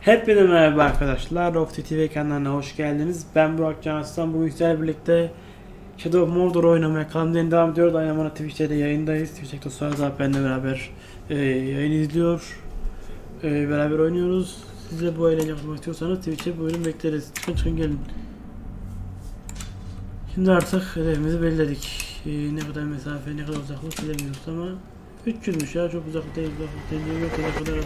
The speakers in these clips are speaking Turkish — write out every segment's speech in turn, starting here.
Hepinize merhaba arkadaşlar. Of TV kanalına hoş geldiniz. Ben Burak Can Aslan. Bugün sizlerle birlikte Shadow of Mordor oynamaya kanalımdan devam ediyoruz. Aynı zamanda Twitch'te de yayındayız. Twitch'te dostlar da benimle beraber e, yayın izliyor. E, beraber oynuyoruz. Siz de bu eğlence yapmak istiyorsanız Twitch'e buyurun bekleriz. Çıkın çıkın gelin. Şimdi artık hedefimizi belirledik. E, ne kadar mesafe, ne kadar uzaklık bilemiyoruz ama 300'müş ya çok uzak değil, uzaklık değil, yok kadar az.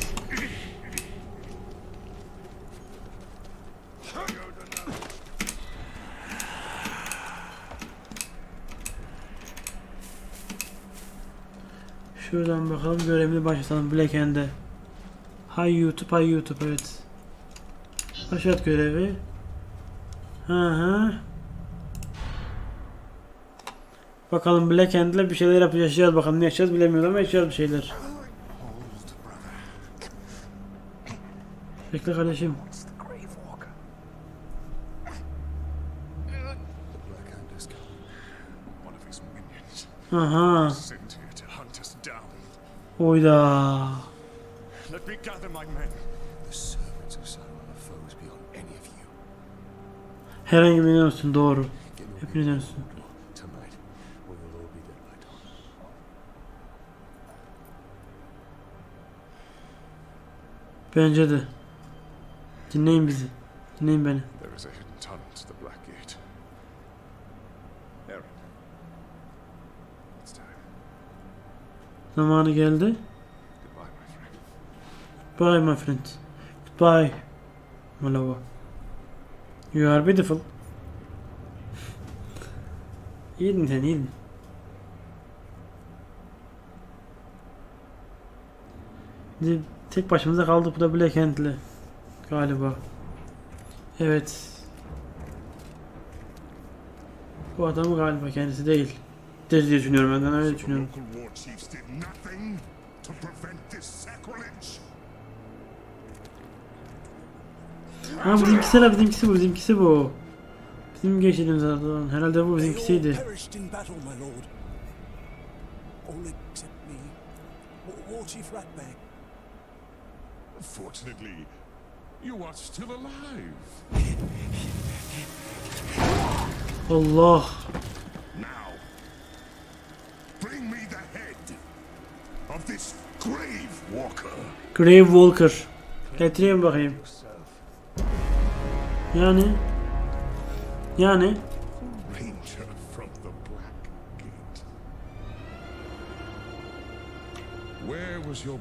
Şuradan bakalım görevli başlatalım Black Hand'e. Hay YouTube, hay YouTube evet. Başlat görevi. Hı hı. Bakalım Black Hand'le bir şeyler yapacağız. Yaşayacağız bakalım ne yaşayacağız bilemiyorum ama yaşayacağız bir şeyler. Bekle kardeşim. It's Oyda. Let me gather my men. The servants of Sauron are foes beyond any of you. Herhangi birine dönsün doğru. Hepine dönsün. Bence de. Dinleyin bizi. Dinleyin beni. There is a hidden tunnel to the Black Gate. Aaron. It's time. Zamanı geldi. Goodbye, my friend. Goodbye. Lover. You are beautiful. İyiydin sen iyiydin. Şimdi tek başımıza kaldık bu da Black Hand'le. Galiba. Evet. Bu adamı galiba kendisi değil. Değil diye düşünüyorum ben öyle düşünüyorum. Ha bizimkisi la bizimkisi bu bizimkisi bu. Bizim geçtiğimiz zaten. Herhalde bu bizimkisiydi. Fortunately, you are still alive. Allah. Now, bring me the head of this grave walker. Grave Walker. Getireyim bakayım. Yani. Yani. Ranger from the Black Gate. Where was your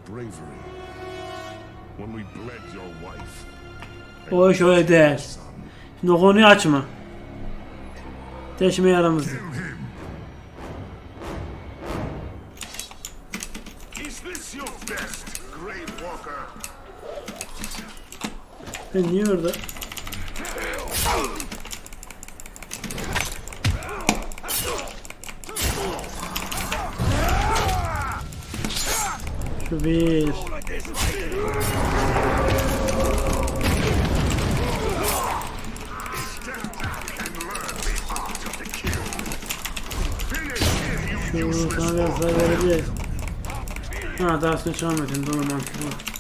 Ben niye orada? Şu bir. Şu sana biraz daha verebilir. Ha daha sonra çıkamadın doğru mantıklı.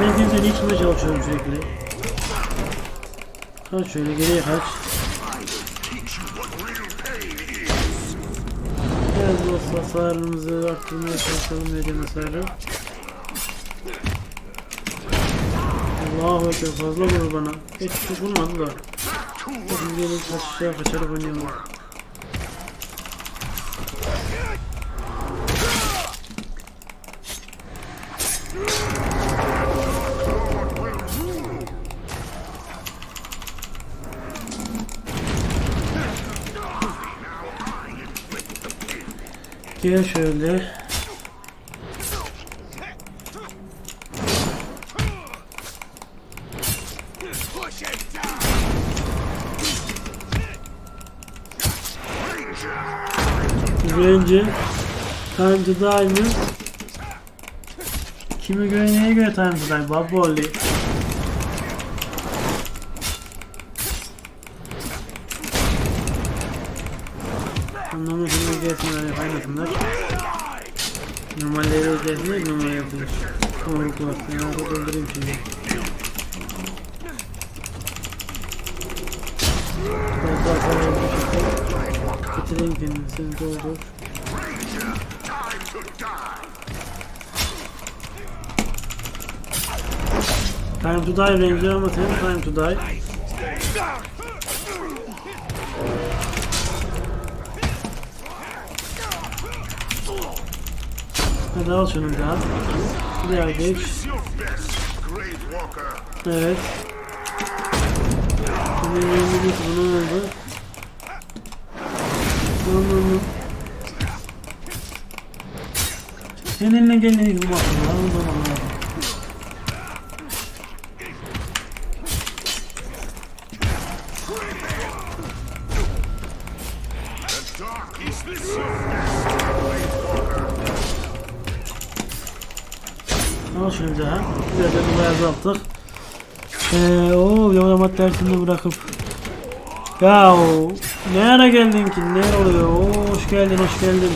Ben kimsenin içinde çalışıyorum sürekli. Kaç şöyle geriye kaç. Biraz olsa hasarımızı arttırmaya çalışalım neden hasarı. Allahu Ekber fazla vurur bana. Hiç vurmadı da. Şimdi gelin kaçışa kaçarak oynayalım. Gel şöyle. Önce Time to die mi? Kime göre neye göre time to die? Bob Wally. Anlamı şimdi gelsinler kaynasınlar. Normalleri özelliği normal yapılır. Doğruluk var. Ya da öldüreyim şimdi. Daha kolay bir şekilde getireyim kendimi. Seni doldur. Time to die! Ranger ama sen time to die. Hadi al şunu daha. Buraya geç. Evet. Şimdi yeni bir bunu oldu. Bunu Seninle gelin yıkılmak lazım. The azalttık. Eee o yoklamak dersini bırakıp. Ya ne ara geldin ki? Ne oluyor? Oo, hoş geldin, hoş geldin.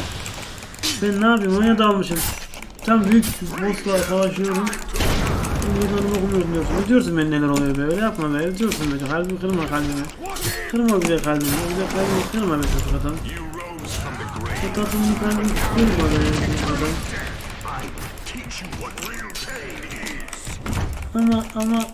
Ben ne yapayım? Oraya dalmışım. Tam büyük bosslar savaşıyorum. Buradan okumuyorum diyorsun. Ne diyorsun ben neler oluyor be? Öyle yapma be. Öyle diyorsun be. Kalbimi kırma kalbimi. Kırma güzel kalbimi. Güzel kalbimi kırma be çocuk adam. Bu tatlının kalbimi kırma be çocuk adam. Ama ama.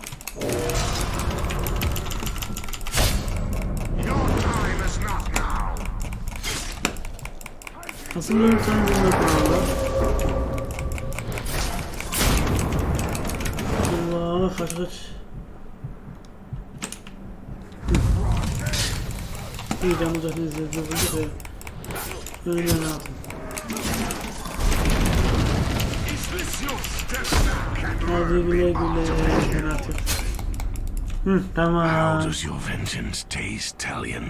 Nasıl böyle sen bilmek lazım? Allah kaç kaç. İyi can uzaklığı izledi. Öyle lazım. Hadi güle güle. Hı, How tamam. does your vengeance taste, Talion?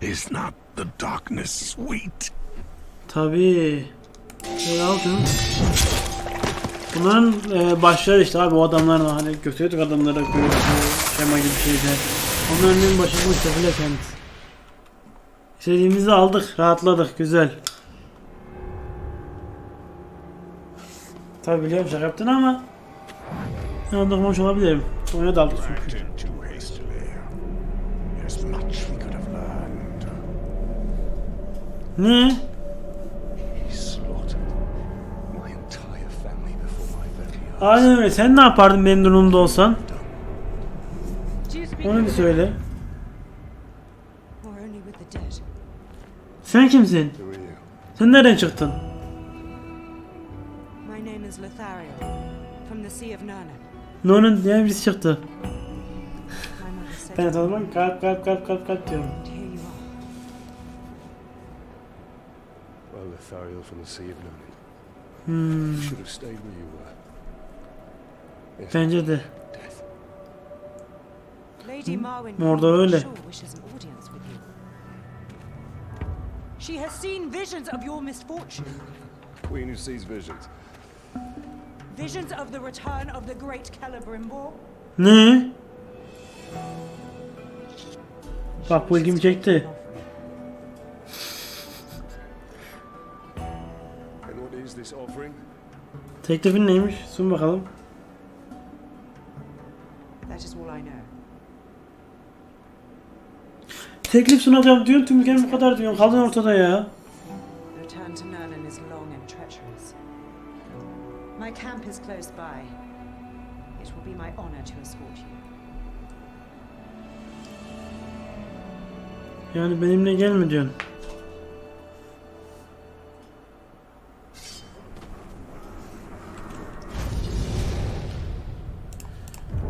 Is not the darkness sweet? Tabii. Şöyle al şunu. Bunların e, başları işte abi o adamların hani götürüyorduk adamlara bir şema gibi şeyde. Onların en başı bu işte Blackend. İstediğimizi aldık, rahatladık, güzel. Tabi biliyorum şaka yaptın ama Yanılmamış olabilirim. Oyuna daldık çünkü. Acted too hastily. There's much we could have learned. Ne? He slaughtered my entire family before my very eyes. Aynen öyle. Sen ne yapardın benim durumumda olsan? Onu bir söyle. Sen kimsin? Sen nereden çıktın? No'nun diye birisi çıktı. Ben o zaman kalp kalp kalp kalp kalp diyorum. Well, Lothario from the Sea of Nurni. Hmm, You should have stayed where you were. Yes, bence de. Marwyn Orada öyle. She has seen visions of your misfortune, Queen who sees visions. Visions of the return of the great Celebrimbor. Ne? Bak bu ilgimi çekti. Teklifin neymiş? Sun bakalım. That is all I know. Teklif sunacağım diyorsun tüm ülkenin bu kadar diyorsun. Kaldın ortada ya. Yani benimle gelme diyorsun.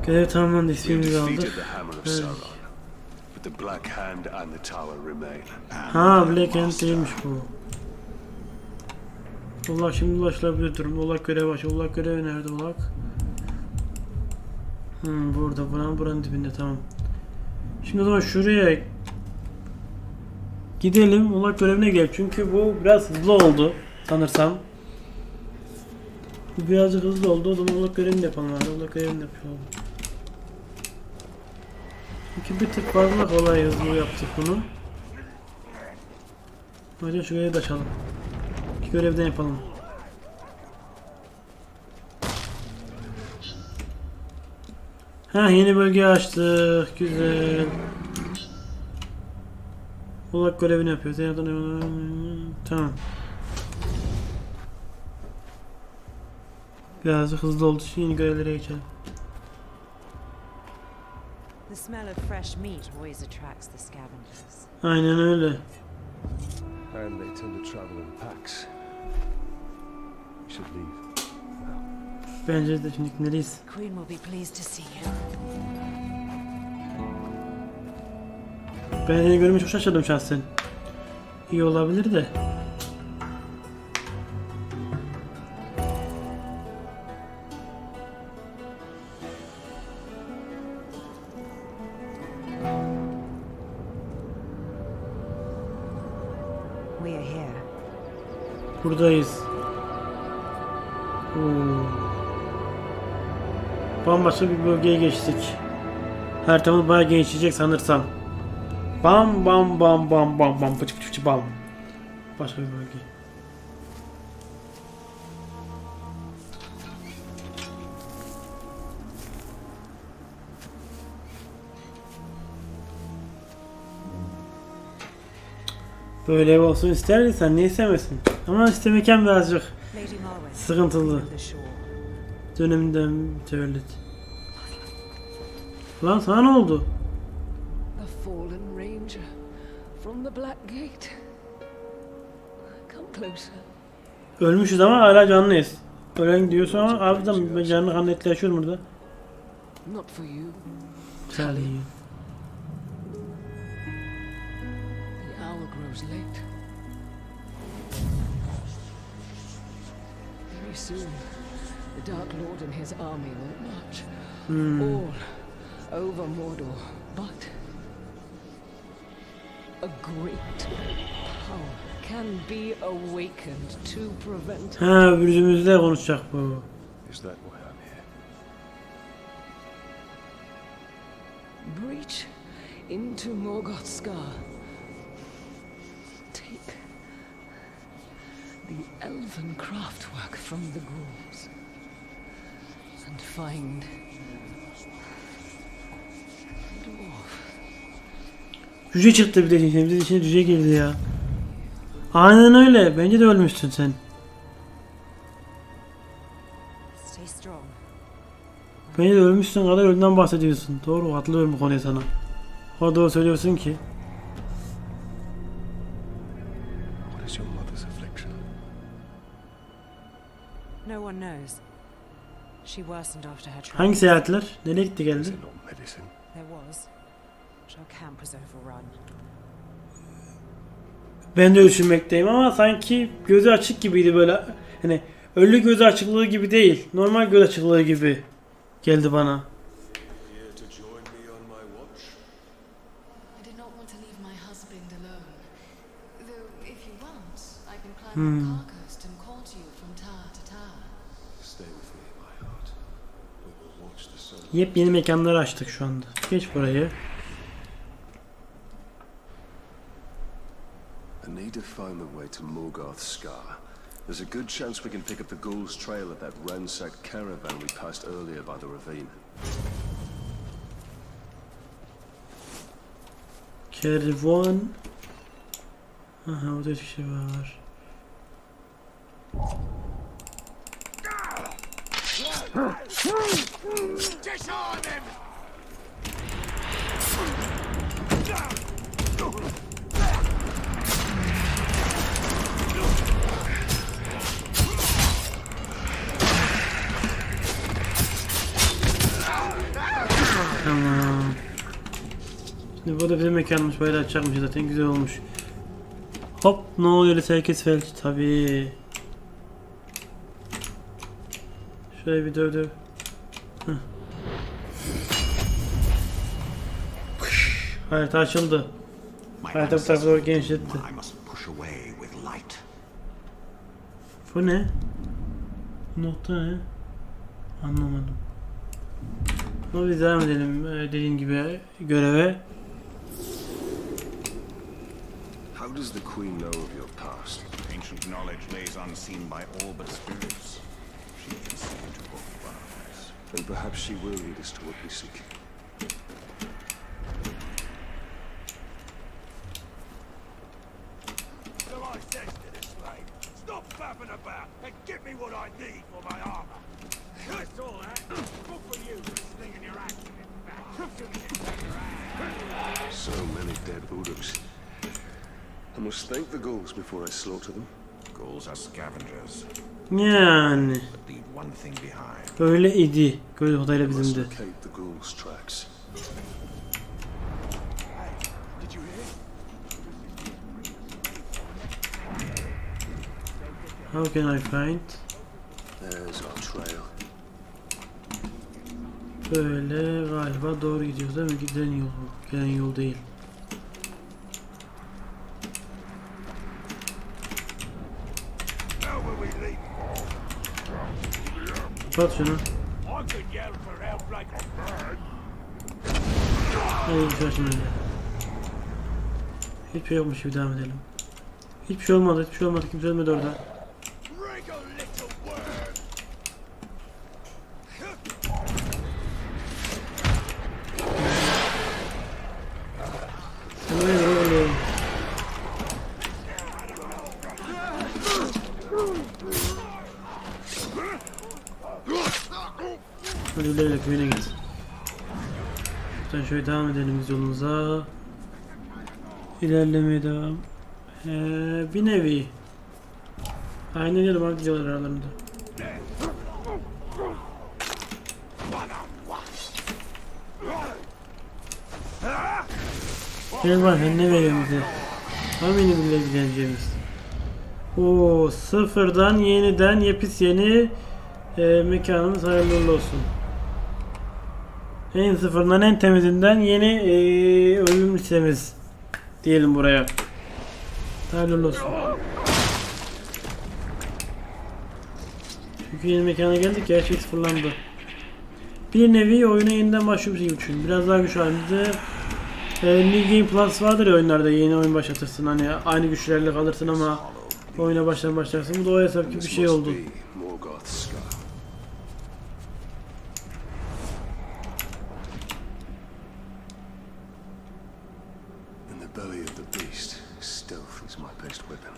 Görev tamamlandı ismimizi aldık. remain. Ha Black Hand değilmiş bu. Allah şimdi ulaşılabilir durum. Ulak görev başı. Ulak görevi nerede Ulak? Hmm, burada. Buranın, buranın dibinde tamam. Şimdi o zaman şuraya gidelim. Ulak görevine gel. Çünkü bu biraz hızlı oldu. Sanırsam. Bu birazcık hızlı oldu. O zaman ulak görevini yapalım abi. Ulak görevini yapalım. Çünkü bir tık fazla kolay hızlı yaptık bunu. Hocam şu görevi açalım. İki görevden yapalım. Ha yeni bölge açtık. Güzel. Ulak görevini yapıyoruz. Tamam. Biraz hızlı olduğu için yeni görevlere geçelim. The smell of fresh meat always attracts the scavengers. Aynen öyle. And they tend to travel in packs. We should leave. Bence de şimdi gitmeliyiz. Queen will be pleased to see you. Ben seni görünce çok şaşırdım şahsen. İyi olabilir de. We are here. Buradayız. Oo. Bambaşka bir bölgeye geçtik. Haritamız bayağı genişleyecek sanırsam. Bam bam bam bam bam bam pıç pıç pıç bam. Başka bir bölge. Böyle ev olsun isterdiysen niye istemesin? Ama istemeken birazcık sıkıntılı. Döneminden mütevellit. Lan sana ne oldu? Fallen ranger from the Black Gate. Come closer. Ölmüşüz ama hala canlıyız. Ölen diyorsun ama harbiden ben canlı kanlı yaşıyorum burada. Not for you. İyi. The hour grows late. Very soon, the Dark Lord and his army will march Hmm. all over Mordor. But a great power can be awakened to prevent Ha yüzümüzde konuşacak bu. Is that why I'm here? breach into Morgoth's scar. Take the elven craftwork from the ghouls and find Cüce çıktı bir de içine, içine cüce girdi ya. Aynen öyle. Bence de ölmüşsün sen. Bence de ölmüşsün kadar ölümden bahsediyorsun. Doğru katılıyorum bu konuya sana. O doğru söylüyorsun ki. Hangi seyahatler? Nereye gitti geldi? Ben de düşünmekteyim ama sanki gözü açık gibiydi böyle. Hani ölü gözü açıklığı gibi değil. Normal göz açıklığı gibi geldi bana. Here to join me on my watch? I did not want to leave my husband alone. Though, if you want, I can climb Hmm. the Carcoast and call to you from tower to tower. Stay with me, my heart. We will watch the sun. Yepyeni mekanlar açtık şu anda. Geç burayı. I need to find the way to Morgoth's Scar. There's a good chance we can pick up the Ghoul's trail at that ransacked caravan we passed earlier by the ravine. Kervan. Aha orada bir şey var. Disarm him! Şimdi burada bizim mekanmış. Böyle açacakmış zaten güzel olmuş. Hop ne oluyor herkes felç tabii. Şöyle bir döv döv. Heh. Harita açıldı. Harita bu tarafa doğru genişletti. Bu ne? Nokta ne? Anlamadım. Ama biz devam edelim ee, dediğim gibi göreve. How does the Queen know of your past? Ancient knowledge lays unseen by all but spirits. She can see into both worlds. And perhaps she will lead us to what we seek. Before I slaughter them. Ghouls are scavengers. Yani Leave one thing behind. öyle idi. Göz odayla Must bizim de. locate the ghouls' tracks. Did you hear? How can I find? There's our trail. Böyle galiba doğru gidiyoruz değil mi? Giden yol bu. Gelen yol değil. How will we leave? Kapat şunu. I could yell for help like a bird. Hadi şaşın öyle. Hiçbir şey yokmuş gibi devam edelim. Hiçbir şey olmadı, hiçbir şey olmadı. Kimse ölmedi orada. Rig a little word. Sen ne oğlum? Hadi güle güle köyüne git. Sen şöyle devam edelim biz yolumuza. İlerlemeye devam. Ee, bir nevi. Aynen öyle var gidiyorlar aralarında. Gel bak ne veriyorsun bize? Tam yeni bile ilgileneceğimiz. Oo sıfırdan yeniden yepis yeni e, mekanımız hayırlı olsun. En sıfırdan en temizinden yeni e, ölüm listemiz diyelim buraya. Hayırlı olsun. Çünkü yeni mekana geldik her şey sıfırlandı. Bir nevi oyuna yeniden başlıyormuş gibi düşün. Biraz daha güç halinde. E, New Game Plus vardır ya oyunlarda yeni oyun başlatırsın hani aynı güçlerle kalırsın ama oyuna başlar başlarsın. Bu da o hesap gibi bir şey oldu. be Morgoth Scar. In the belly of the beast, stealth is my best weapon.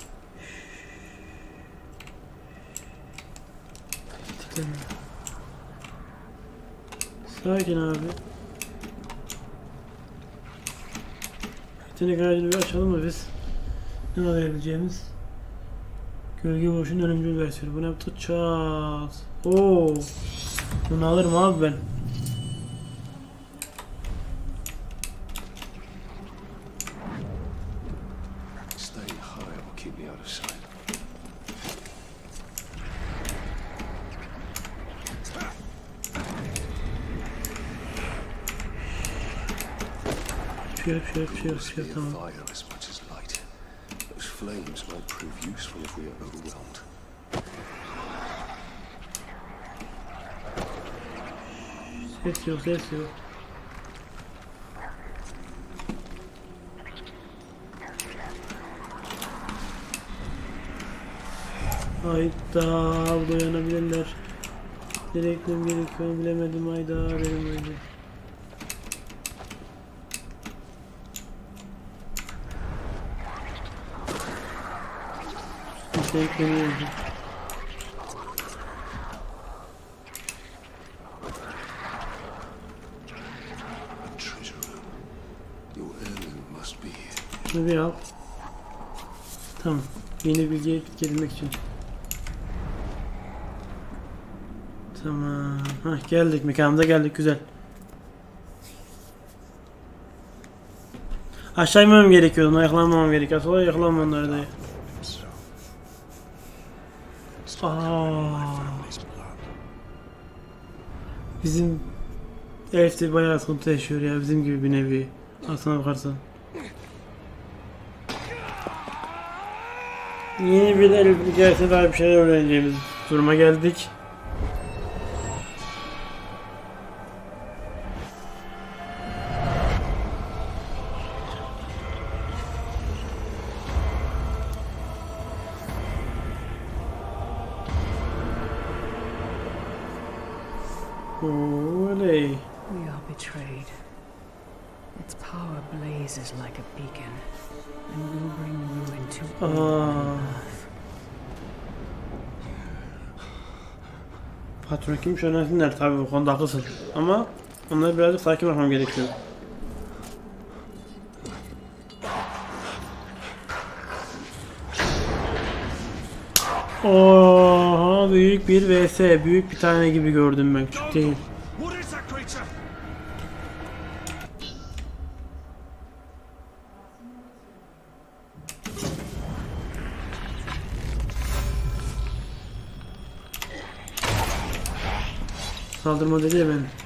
Sakin abi. Yetenek ağacını bir açalım mı biz? Ne alabileceğimiz? Gölge boşun ölümcül versiyonu. Bu ne yaptı? Çat. Oo. Bunu alırım abi ben. Şey be yok. a Tamam. Flames might prove useful if we are overwhelmed. Ses yok, ses yok. Hayda, burada uyanabilirler. Nereye gerekiyor bilemedim hayda, benim öyle. Be here. Şunu bir al. Tamam. Yeni bilgiye edinmek için. Tamam. Hah geldik mekanımıza geldik güzel. Aşağı inmem gerekiyordu. Ayaklanmamam gerekiyor. Sonra ayaklanmam onları Bizim Elf de bayağı sıkıntı yaşıyor ya. Bizim gibi bir nevi. Aslına bakarsan. Yeni bir elf hikayesine dair bir şeyler öğreneceğimiz duruma geldik. Oley. We are betrayed. Its power blazes like a beacon and will bring ruin to all on earth. Patron kimmiş öğrensinler tabi bu konuda haklısın. Ama onları birazcık sakin bakmam gerekiyor. Oha büyük bir vs. Büyük bir tane gibi gördüm ben. Küçük değil. Saldırma dedi ya ben.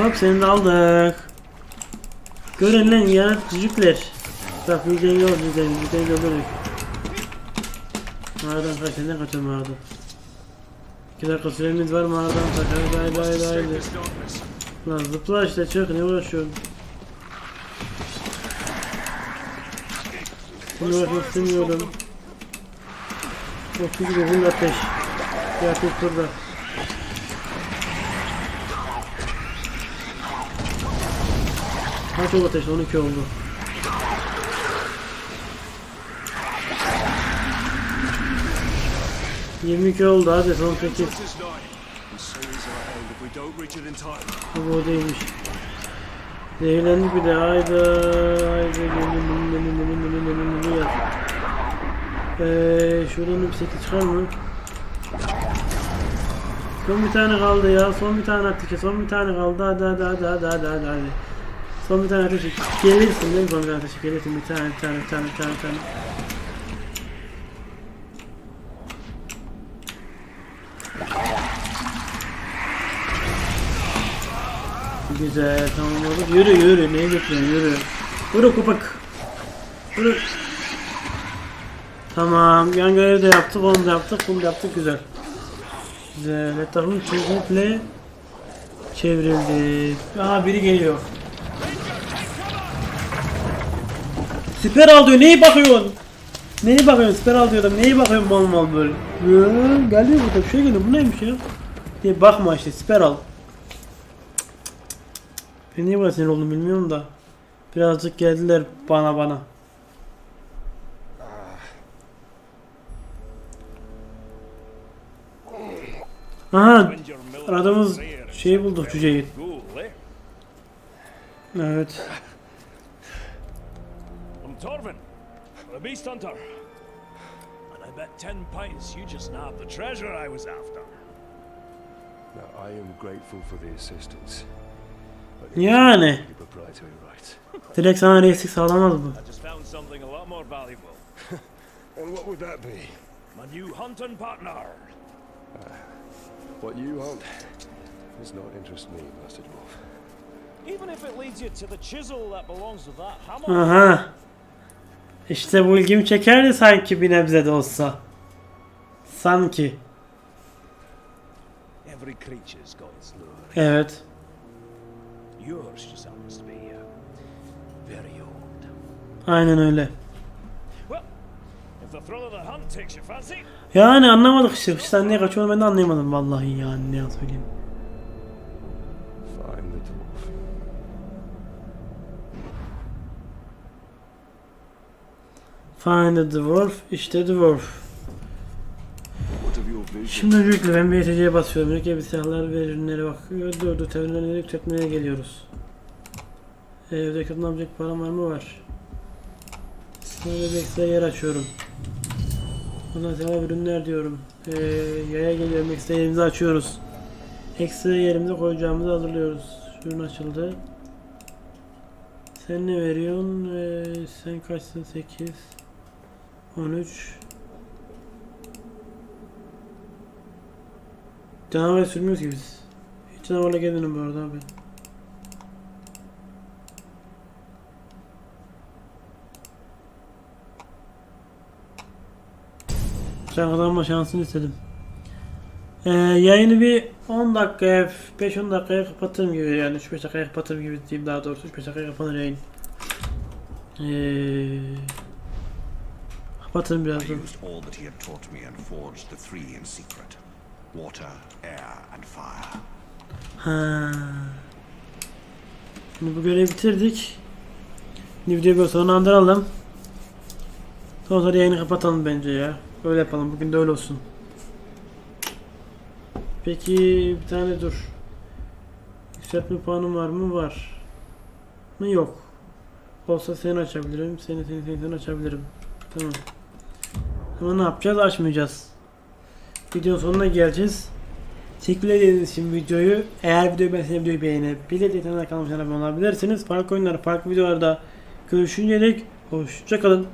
Hop seni de aldık. Görün lan ya çocuklar. Bak bizden yok bizden bizden görürük. Mağaradan kaç senden kaçalım mağaradan. İki dakika süremiz var mağaradan kaç haydi haydi haydi. Lan zıpla işte çık ne uğraşıyorsun. Bunu uğraşmak istemiyorum. Çok güzel bir ateş. Bir ateş burada. Kontrol ateşi 12 oldu. Yirmi iki oldu hadi son sekiz. Bu o değilmiş. Zehirlendik bir de haydi haydi yat. Eee şuradan bir sekiz çıkar mı? Son bir tane kaldı ya son bir tane artık son bir tane kaldı hadi hadi hadi hadi hadi hadi. hadi. Son bir tane ateş gelirsin değil mi son bir tane ateş gelirsin bir tane bir tane bir tane bir tane bir tane. Güzel tamamladık. Yürü yürü neye götürüyorsun yürü. Yürü kupak. Yürü. Tamam yan görevi de yaptık onu da yaptık bunu da yaptık güzel. Güzel etrafımız komple çevrildi. Aha biri geliyor. Siper al diyor neyi bakıyorsun? Neyi bakıyorsun siper al diyor adam neyi bakıyorsun mal mal böyle. Ya, geliyor burada bir şey geliyor bu neymiş ya? Diye bakma işte siper al. Ben niye böyle sinir oldum bilmiyorum da. Birazcık geldiler bana bana. Aha aradığımız şeyi bulduk cüceyi. Evet. I'm Torvin, the Beast Hunter. And I bet ten pints you just nabbed the treasure I was after. Now, I am grateful for the assistance. But Yani. your proprietary rights. Direkt sana reislik sağlamaz bu. I just found something a lot more valuable. And what would that be? My new hunting partner. Uh, what you hunt does not interest me, Master Dwarf. Even if it leads you to the chisel that belongs to that hammer. Aha. İşte bu ilgimi çekerdi sanki bir nebze de olsa. Sanki. Evet. Aynen öyle. Yani anlamadık işte. İşte niye kaçıyor ben de anlayamadım vallahi yani ne söyleyeyim. Find the dwarf. İşte dwarf. Şimdi öncelikle ben bir ETC'ye basıyorum. Ülke bir silahlar ve ürünlere bakıyor. Dördü teorilerine yükseltmeye geliyoruz. Evde kötü yapacak param var mı? Var. Böyle bir ekstra yer açıyorum. Ondan sonra ürünler diyorum. Ee, yaya geliyorum. Ekstra yerimizi açıyoruz. Ekstra yerimize koyacağımızı hazırlıyoruz. Şunun açıldı. Sen ne veriyorsun? Ee, sen kaçsın? 8 13 Canavar sürmüyoruz ki biz. Hiç canavarla gelmedim bu arada abi. Kazanma şansını istedim. Ee, yayını bir 10 dakikaya, 5-10 dakikaya kapatırım gibi yani 3-5 dakikaya kapatırım gibi diyeyim daha doğrusu 3-5 dakikaya kapanır yayın. Ee, kapatırım I birazdan. used all that he had taught me and forged the three in secret. Water, air, and fire. Ha. Şimdi bu görevi bitirdik. Şimdi videoyu böyle sonlandıralım. Sonra sonra yayını kapatalım bence ya. Öyle yapalım. Bugün de öyle olsun. Peki bir tane dur. Yükseltme puanım var mı? Var. Mı? Yok. Olsa seni açabilirim. Seni seni seni, seni açabilirim. Tamam. Ama ne yapacağız? Açmayacağız. Videonun sonuna geleceğiz. Teşekkür ederiz için videoyu. Eğer videoyu beğendiyseniz videoyu internet kanalıma abone olabilirsiniz. Farklı oyunlar, farklı videolarda görüşünceye dek hoşçakalın.